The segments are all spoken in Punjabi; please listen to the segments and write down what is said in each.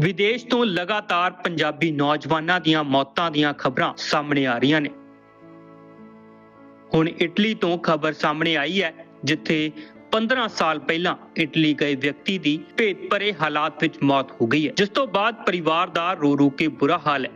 ਵਿਦੇਸ਼ ਤੋਂ ਲਗਾਤਾਰ ਪੰਜਾਬੀ ਨੌਜਵਾਨਾਂ ਦੀਆਂ ਮੌਤਾਂ ਦੀਆਂ ਖਬਰਾਂ ਸਾਹਮਣੇ ਆ ਰਹੀਆਂ ਨੇ। ਹੁਣ ਇਟਲੀ ਤੋਂ ਖਬਰ ਸਾਹਮਣੇ ਆਈ ਹੈ, ਜਿੱਥੇ 15 ਸਾਲ ਪਹਿਲਾਂ ਇਟਲੀ ਗਏ ਵਿਅਕਤੀ ਦੀ ਭੇਤ ਭਰੇ ਹਾਲਾਤ ਵਿੱਚ ਮੌਤ ਹੋ ਗਈ ਹੈ, ਜਿਸ ਤੋਂ ਬਾਅਦ ਪਰਿਵਾਰ ਦਾ ਰੋ ਰੋ ਕੇ ਬੁਰਾ ਹਾਲ ਹੈ।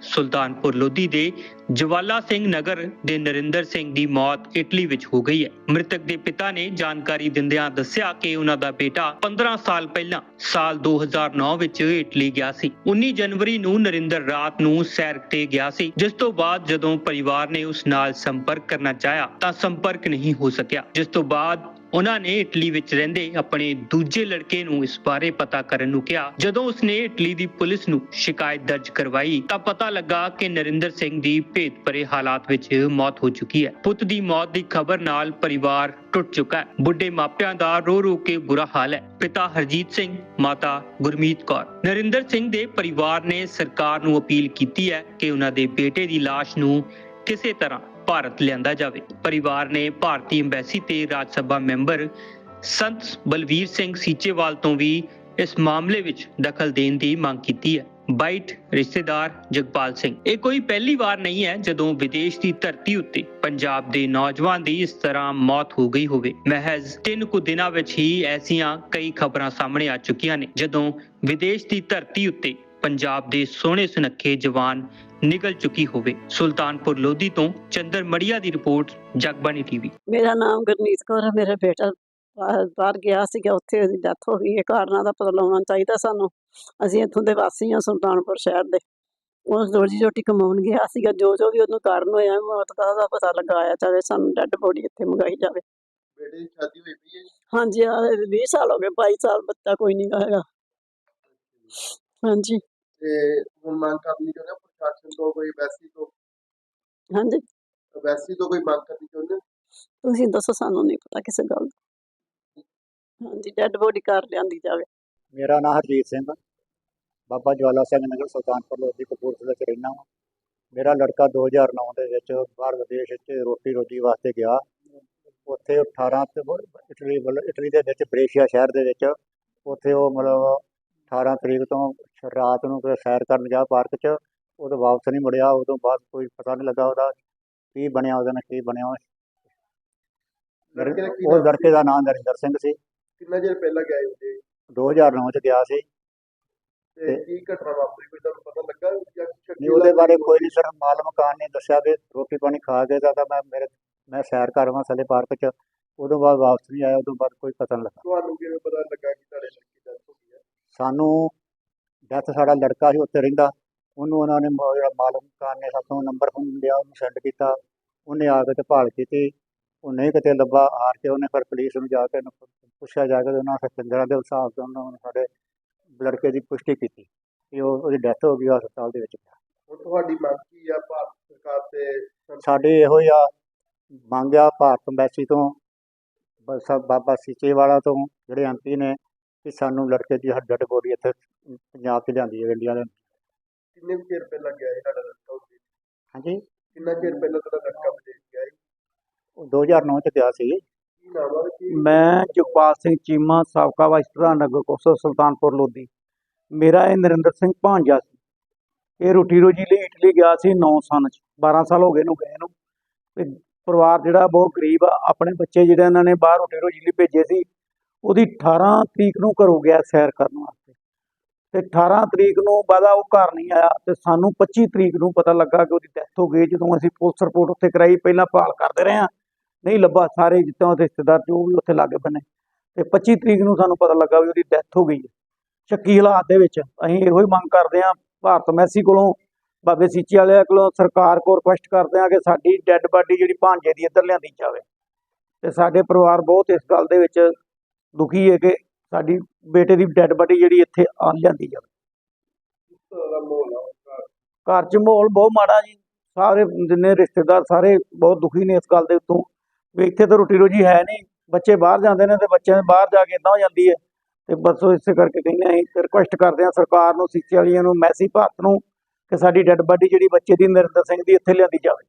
ਸੁਲਤਾਨਪੁਰ ਲੋਧੀ ਦੇ ਜਵਾਲਾ ਸਿੰਘ ਨਗਰ ਦੇ ਨਰਿੰਦਰ ਸਿੰਘ ਦੀ ਮੌਤ ਇਟਲੀ ਵਿੱਚ ਹੋ ਗਈ ਹੈ। ਮ੍ਰਿਤਕ ਦੇ ਪਿਤਾ ਨੇ ਜਾਣਕਾਰੀ ਦਿੰਦਿਆਂ ਦੱਸਿਆ ਕਿ ਉਹਨਾਂ ਦਾ ਬੇਟਾ 15 ਸਾਲ ਪਹਿਲਾਂ, ਸਾਲ 2009 ਵਿੱਚ ਇਟਲੀ ਗਿਆ ਸੀ। 19 ਜਨਵਰੀ ਨੂੰ ਨਰਿੰਦਰ ਰਾਤ ਨੂੰ ਸੈਰ ਤੇ ਗਿਆ ਸੀ। ਜਿਸ ਤੋਂ ਬਾਅਦ ਜਦੋਂ ਪਰਿਵਾਰ ਨੇ ਉਸ ਨਾਲ ਸੰਪਰਕ ਕਰਨਾ ਚਾਹਿਆ ਤਾਂ ਸੰਪਰਕ ਨਹੀਂ ਹੋ ਸਕਿਆ। ਜਿਸ ਤੋਂ ਬਾਅਦ ਉਹਨਾਂ ਨੇ ਇਟਲੀ ਵਿੱਚ ਰਹਿੰਦੇ ਆਪਣੇ ਦੂਜੇ ਲੜਕੇ ਨੂੰ ਇਸ ਬਾਰੇ ਪਤਾ ਕਰਨ ਨੂੰ ਕਿਹਾ। ਜਦੋਂ ਉਸਨੇ ਇਟਲੀ ਦੀ ਪੁਲਿਸ ਨੂੰ ਸ਼ਿਕਾਇਤ ਦਰਜ ਕਰਵਾਈ, ਤਾਂ ਪਤਾ ਲੱਗਾ ਕਿ ਨਰਿੰਦਰ ਸਿੰਘ ਦੀ ਭੇਤ ਭਰੇ ਹਾਲਾਤ ਵਿੱਚ ਮੌਤ ਹੋ ਚੁੱਕੀ ਹੈ। ਪੁੱਤ ਦੀ ਮੌਤ ਦੀ ਖਬਰ ਨਾਲ ਪਰਿਵਾਰ ਟੁੱਟ ਚੁੱਕਾ ਹੈ। ਬੁੱਢੇ ਮਾਪਿਆਂ ਦਾ ਰੋ ਰੋ ਕੇ ਬੁਰਾ ਹਾਲ ਹੈ। ਪਿਤਾ ਹਰਜੀਤ ਸਿੰਘ, ਮਾਤਾ ਗੁਰਮੀਤ ਕੌਰ। ਨਰਿੰਦਰ ਸਿੰਘ ਦੇ ਪਰਿਵਾਰ ਨੇ ਸਰਕਾਰ ਨੂੰ ਅਪੀਲ ਕੀਤੀ ਹੈ ਕਿ ਉਹਨਾਂ ਦੇ ਬੇਟੇ ਦੀ ਲਾਸ਼ ਨੂੰ ਕਿਸੇ ਤਰ੍ਹਾਂ ਭਾਰਤ ਲਿਆਂਦਾ ਜਾਵੇ। ਪਰਿਵਾਰ ਨੇ ਭਾਰਤੀ ਐਮਬੈਸੀ ਤੇ ਰਾਜ ਸਭਾ ਮੈਂਬਰ ਸੰਤ ਬਲਵੀਰ ਸਿੰਘ ਸੀਚੇਵਾਲ ਤੋਂ ਵੀ ਇਸ ਮਾਮਲੇ ਵਿੱਚ ਦਖਲ ਦੇਣ ਦੀ ਮੰਗ ਕੀਤੀ ਹੈ। ਬਾਈਟ ਰਿਸ਼ਤੇਦਾਰ ਜਗਪਾਲ ਸਿੰਘ, ਇਹ ਕੋਈ ਪਹਿਲੀ ਵਾਰ ਨਹੀਂ ਹੈ ਜਦੋਂ ਵਿਦੇਸ਼ ਦੀ ਧਰਤੀ ਉੱਤੇ ਪੰਜਾਬ ਦੇ ਨੌਜਵਾਨ ਦੀ ਇਸ ਤਰ੍ਹਾਂ ਮੌਤ ਹੋ ਗਈ ਹੋਵੇ। ਮਹਿਜ਼ ਤਿੰਨ ਕੁ ਦਿਨਾਂ ਵਿੱਚ ਹੀ ਐਸੀਆਂ ਕਈ ਖਬਰਾਂ ਸਾਹਮਣੇ ਆ ਚੁੱਕੀਆਂ ਨੇ। ਜਦੋਂ ਵਿਦੇਸ਼ ਦੀ ਧਰਤੀ ਉੱਤੇ ਪੰਜਾਬ ਦੇ ਸੋਹਣੇ ਸੁਨੱਖੇ ਜਵਾਨ ਨਿਕਲ ਚੁੱਕੀ ਹੋਵੇ। ਸੁਲਤਾਨਪੁਰ ਲੋਧੀ ਤੋਂ ਚੰਦਰ ਮੜੀਆ ਦੀ ਰਿਪੋਰਟ ਜਗਬਾਣੀ ਟੀਵੀ। ਮੇਰਾ ਨਾਮ ਗੁਰਮੀਤ ਕੌਰ ਹੈ ਮੇਰਾ ਬੇਟਾ ਬਾਹਰ ਗਿਆ ਸੀਗਾ ਉੱਥੇ ਉਹਦੀ ਡੈਥ ਹੋ ਗਈ ਹੈ। ਕਾਰਨਾਂ ਦਾ ਪਤਾ ਲਾਉਣਾ ਚਾਹੀਦਾ ਸਾਨੂੰ। ਅਸੀਂ ਇੱਥੋਂ ਦੇ ਵਾਸੀ ਹਾਂ ਸੁਲਤਾਨਪੁਰ ਸ਼ਹਿਰ ਦੇ। ਉਸ ਰੋਜੀ ਰੋਟੀ ਕਮਾਉਣ ਗਿਆ ਸੀਗਾ। ਜੋ ਜੋ ਵੀ ਉਹਨੂੰ ਕਾਰਨ ਹੋਇਆ ਮੌਤ ਦਾ ਉਹਦਾ ਪਤਾ ਲਗਾਇਆ ਜਾਵੇ ਸਾਨੂੰ ਡੈੱਡ ਬੋਡੀ ਇੱਥੇ ਮੰਗਾਈ ਜਾਵੇ। ਬੇਟੇ ਦੀ ਸ਼ਾਦੀ ਹੋਈ ਪਈ ਹੈ ਜੀ। ਹਾਂਜੀ ਆ 20 ਸਾਲ ਹੋ ਗਏ 22 ਸਾਲ ਬੱਚਾ ਕੋਈ ਨਹੀਂ ਹੈਗਾ। ਹਾਂਜੀ। ਤੇ ਹੁਣ ਮੰਗ ਕਰਨੀ ਚਾਹੁੰਦੇ ਹੋ ਪ੍ਰਸ਼ਾਸਨ ਤੋਂ ਕੋਈ ਵੈਸੀ ਤੋਂ? ਹਾਂਜੀ। ਵੈਸੀ ਤੋਂ ਕੋਈ ਮੰਗ ਕਰਨੀ ਚਾਹੁੰਦੇ ਹੋ? ਤੁਸੀਂ ਦੱਸੋ ਸਾਨੂੰ ਨਹੀਂ ਪਤਾ ਕਿਸੇ ਗੱਲ ਦਾ। ਹਾਂਜੀ ਡੈੱਡ ਬੋਡੀ ਕਰ ਲਿਆਂਦੀ ਜਾਵੇ। ਮੇਰਾ ਨਾਮ ਹਰਜੀਤ ਸਿੰਘ ਆ। ਬਾਬਾ ਜਵਾਲਾ ਸਿੰਘ ਨਗਰ ਸੁਲਤਾਨਪੁਰ ਲੋਧੀ ਕਪੂਰਥਲੇ ਚ ਰਹਿਣਾ ਵਾ। ਮੇਰਾ ਲੜਕਾ 2009 ਦੇ ਵਿੱਚ ਬਾਹਰ ਵਿਦੇਸ਼ ਵਿੱਚ ਰੋਟੀ ਰੋਜੀ ਵਾਸਤੇ ਗਿਆ। ਉੱਥੇ 18 ਤੇ ਇਟਲੀ ਵੱਲ ਇਟਲੀ ਦੇ ਵਿੱਚ ਬ੍ਰੇਸ਼ੀਆ ਸ਼ਹਿਰ ਦੇ ਵਿੱਚ। ਉੱਥੇ ਉਹ ਮਤਲਬ 18 ਤਰੀਕ ਤੋਂ ਰਾਤ ਨੂੰ ਕਿਤੇ ਸੈਰ ਕਰਨ ਗਿਆ ਪਾਰਕ 'ਚ ਉਦੋਂ ਵਾਪਸ ਨਹੀਂ ਮੁੜਿਆ ਉਦੋਂ ਬਾਅਦ ਕੋਈ ਪਤਾ ਨਹੀਂ ਲੱਗਾ ਉਹਦਾ ਕੀ ਬਣਿਆ ਉਹਦੇ ਨਾਲ ਕੀ ਬਣਿਆ ਉਹ। ਲੜਕੇ ਦਾ ਨਾਮ ਨਰਿੰਦਰ ਸਿੰਘ ਸੀ। ਕਿੰਨਾ ਚਿਰ ਪਹਿਲਾਂ ਗਿਆ ਹੁੰਦੇ 2009 ਚ ਗਿਆ ਸੀ। ਤੇ ਕੀ ਘਟਨਾ ਵਾਪਰੀ ਕੋਈ ਤੁਹਾਨੂੰ ਪਤਾ ਲੱਗਾ ਜਾਂ ਨਹੀਂ ਉਹਦੇ ਬਾਰੇ ਕੋਈ? ਕੋਈ ਨਹੀਂ ਸਰ ਮਾਲ ਮਕਾਨ ਨੇ ਦੱਸਿਆ ਵੀ ਰੋਟੀ ਪਾਣੀ ਖਾ ਕੇ ਤਾਂ ਮੈਂ ਮੇਰੇ ਮੈਂ ਸੈਰ ਕਰ ਆਵਾਂ ਸਲੇ ਪਾਰਕ 'ਚ ਉਦੋਂ ਬਾਅਦ ਵਾਪਸ ਨਹੀਂ ਆਇਆ ਉਦੋਂ ਬਾਅਦ ਕੋਈ ਪਤਾ ਨਹੀਂ ਲੱਗਾ। ਤੁਹਾਨੂੰ ਕਿਵੇਂ ਪਤਾ ਲੱਗਾ ਕਿ ਤੁਹਾਡੇ ਸਾਨੂੰ ਡੈਥ ਸਾਡਾ ਲੜਕਾ ਸੀ ਉੱਥੇ ਰਹਿੰਦਾ। ਉਹਨੂੰ ਉਹਨਾਂ ਨੇ ਜਿਹੜਾ ਮਕਾਨ ਨੇ ਸਾਥੋਂ ਨੰਬਰ ਫੋਨ ਲਿਆ ਉਹਨੂੰ ਸੈਂਡ ਕੀਤਾ। ਉਹਨੇ ਆ ਕੇ ਤੇ ਭਾਲ ਕੀਤੀ। ਉਹ ਨਹੀਂ ਕਿਤੇ ਲੱਭਾ ਹਾਰ ਕੇ ਉਹਨੇ ਫਿਰ ਪੁਲਿਸ ਨੂੰ ਜਾ ਕੇ ਪੁੱਛਿਆ ਜਾ ਕੇ ਉਹਨਾਂ ਪਿੰਜਰਾਂ ਦੇ ਹਿਸਾਬ ਤੋਂ ਉਹਨਾਂ ਨੇ ਸਾਡੇ ਲੜਕੇ ਦੀ ਪੁਸ਼ਟੀ ਕੀਤੀ ਕਿ ਉਹ ਉਹਦੀ ਡੈਥ ਹੋ ਗਈ ਹਸਪਤਾਲ ਦੇ ਵਿੱਚ ਹੁਣ ਤੁਹਾਡੀ ਮੰਗ ਕੀ ਆ ਭਾਰਤ ਸਰਕਾਰ ਤੇ ਸਾਡੇ ਇਹੋ ਹੀ ਆ ਮੰਗਿਆ ਭਾਰਤ ਐਮਬੈਸੀ ਤੋਂ ਬਸ ਬਾਬਾ ਸੀਚੇਵਾਲਾ ਤੋਂ ਜਿਹੜੇ ਐਮਪੀ ਨੇ। ਕਿ ਸਾਨੂੰ ਲੜਕੇ ਦੀ ਡੈਡ ਬੋਡੀ ਇੱਥੇ ਪੰਜਾਬ 'ਚ ਲਿਆਂਦੀ ਹੈ ਇੰਡੀਆ ਦੇ ਕਿੰਨੇ ਕੁ ਚਿਰ ਪਹਿਲਾਂ ਗਿਆ ਸੀ ਤੁਹਾਡਾ ਲੜਕਾ ਉੱਥੇ? ਹਾਂਜੀ? ਕਿੰਨਾ ਚਿਰ ਪਹਿਲਾਂ ਤੁਹਾਡਾ ਲੜਕਾ ਵਿਦੇਸ਼ ਗਿਆ ਸੀ? ਉਹ 2009 ਚ ਗਿਆ ਸੀ। ਕੀ ਨਾਮ ਆ ਉਹਦਾ, ਕੀ ਮੈਂ ਜਗਪਾਲ ਸਿੰਘ ਚੀਮਾ ਸਾਬਕਾ ਵਾਈਸ ਪ੍ਰਧਾਨ ਨਗਰ ਕੌਂਸਲ ਸੁਲਤਾਨਪੁਰ ਲੋਧੀ। ਮੇਰਾ ਇਹ ਨਰਿੰਦਰ ਸਿੰਘ ਭਾਂਜਾ ਸੀ। ਇਹ ਰੋਟੀ ਰੋਜੀ ਲਈ ਇਟਲੀ ਗਿਆ ਸੀ 9 ਸਾਲ ਚ। 12 ਸਾਲ ਹੋ ਗਏ ਨੂੰ ਗਏ ਨੂੰ। ਤੇ ਪਰਿਵਾਰ ਜਿਹੜਾ ਬਹੁਤ ਗਰੀਬ ਆ ਆਪਣੇ ਬੱਚੇ ਜਿਹੜੇ ਇਹਨਾਂ ਨੇ ਬਾਹਰ ਰੋਟੀ ਰੋਜੀ ਲਈ ਭੇਜੇ ਸੀ। ਉਹਦੀ 18 ਤਰੀਕ ਨੂੰ ਘਰੋਂ ਗਿਆ ਸੈਰ ਕਰਨ ਵਾਸਤੇ। ਤੇ 18 ਤਰੀਕ ਨੂੰ ਬਾਅਦ ਉਹ ਘਰ ਨਹੀਂ ਆਇਆ ਤੇ ਸਾਨੂੰ 25 ਤਰੀਕ ਨੂੰ ਪਤਾ ਲੱਗਾ ਕਿ ਉਹਦੀ ਡੈਥ ਹੋ ਗਈ। ਜਦੋਂ ਅਸੀਂ ਪੁਲਿਸ ਰਿਪੋਰਟ ਉੱਥੇ ਕਰਾਈ, ਪਹਿਲਾਂ ਭਾਲ ਕਰਦੇ ਰਹੇ ਹਾਂ। ਨਹੀਂ ਲੱਭਾ, ਸਾਰੇ ਜਿੱਦਾਂ ਉਹਦੇ ਰਿਸ਼ਤੇਦਾਰ ਜੋ ਵੀ ਉੱਥੇ ਲਾਗੇ ਬੰਨੇ। ਤੇ 25 ਤਰੀਕ ਨੂੰ ਸਾਨੂੰ ਪਤਾ ਲੱਗਾ ਵੀ ਉਹਦੀ ਡੈਥ ਹੋ ਗਈ ਸ਼ੱਕੀ ਹਾਲਾਤ ਦੇ ਵਿੱਚ ਅਸੀਂ ਇਹੋ ਹੀ ਮੰਗ ਕਰਦੇ ਹਾਂ ਭਾਰਤ ਮੈਸੀ ਕੋਲੋਂ, ਬਾਬੇ ਸੀਚੇ ਵਾਲਿਆਂ ਕੋਲੋਂ, ਸਰਕਾਰ ਕੋਲ ਰਿਕੁਐਸਟ ਕਰਦੇ ਹਾਂ ਕਿ ਸਾਡੀ ਡੈੱਡ ਬਾਡੀ ਜਿਹੜੀ ਭਾਂਜੇ ਦੀ ਇੱਧਰ ਲਿਆਂਦੀ ਜਾਵੇ। ਤੇ ਸਾਡੇ ਪਰਿਵਾਰ ਬਹੁਤ ਇਸ ਗੱਲ ਦੇ ਵਿੱਚ ਦੁਖੀ ਹੈ ਕਿ ਸਾਡੀ ਬੇਟੇ ਦੀ ਡੈੱਡ ਬਾਡੀ ਜਿਹੜੀ ਇੱਥੇ ਆ ਲਿਆਂਦੀ ਜਾਵੇ ਘਰ 'ਚ ਮਾਹੌਲ ਬਹੁਤ ਮਾੜਾ ਜੀ। ਸਾਰੇ ਜਿੰਨੇ ਰਿਸ਼ਤੇਦਾਰ ਸਾਰੇ ਬਹੁਤ ਦੁਖੀ ਨੇ ਇਸ ਗੱਲ ਦੇ ਉੱਤੋਂ। ਵੀ ਇੱਥੇ ਤਾਂ ਰੋਟੀ ਰੋਜੀ ਹੈ ਨਹੀਂ। ਬੱਚੇ ਬਾਹਰ ਜਾਂਦੇ ਨੇ ਤੇ ਬੱਚਿਆਂ ਦੇ ਬਾਹਰ ਜਾ ਕੇ ਇਦਾਂ ਹੋ ਜਾਂਦੀ ਹੈ। ਤੇ ਬਸ ਇਸੇ ਕਰਕੇ ਕਹਿੰਦੇ ਅਸੀਂ ਰਿਕੁਐਸਟ ਕਰਦੇ ਹਾਂ ਸਰਕਾਰ ਨੂੰ ਸੀਚੇ ਵਾਲੀਆਂ ਨੂੰ, ਮੈਸੀ ਭਾਰਤ ਨੂੰ ਕਿ ਸਾਡੀ ਡੈੱਡ ਬਾਡੀ ਜਿਹੜੀ ਬੱਚੇ ਦੀ ਨਰਿੰਦਰ ਸਿੰਘ ਦੀ ਇੱਥੇ ਲਿਆਂਦੀ ਜਾਵੇ।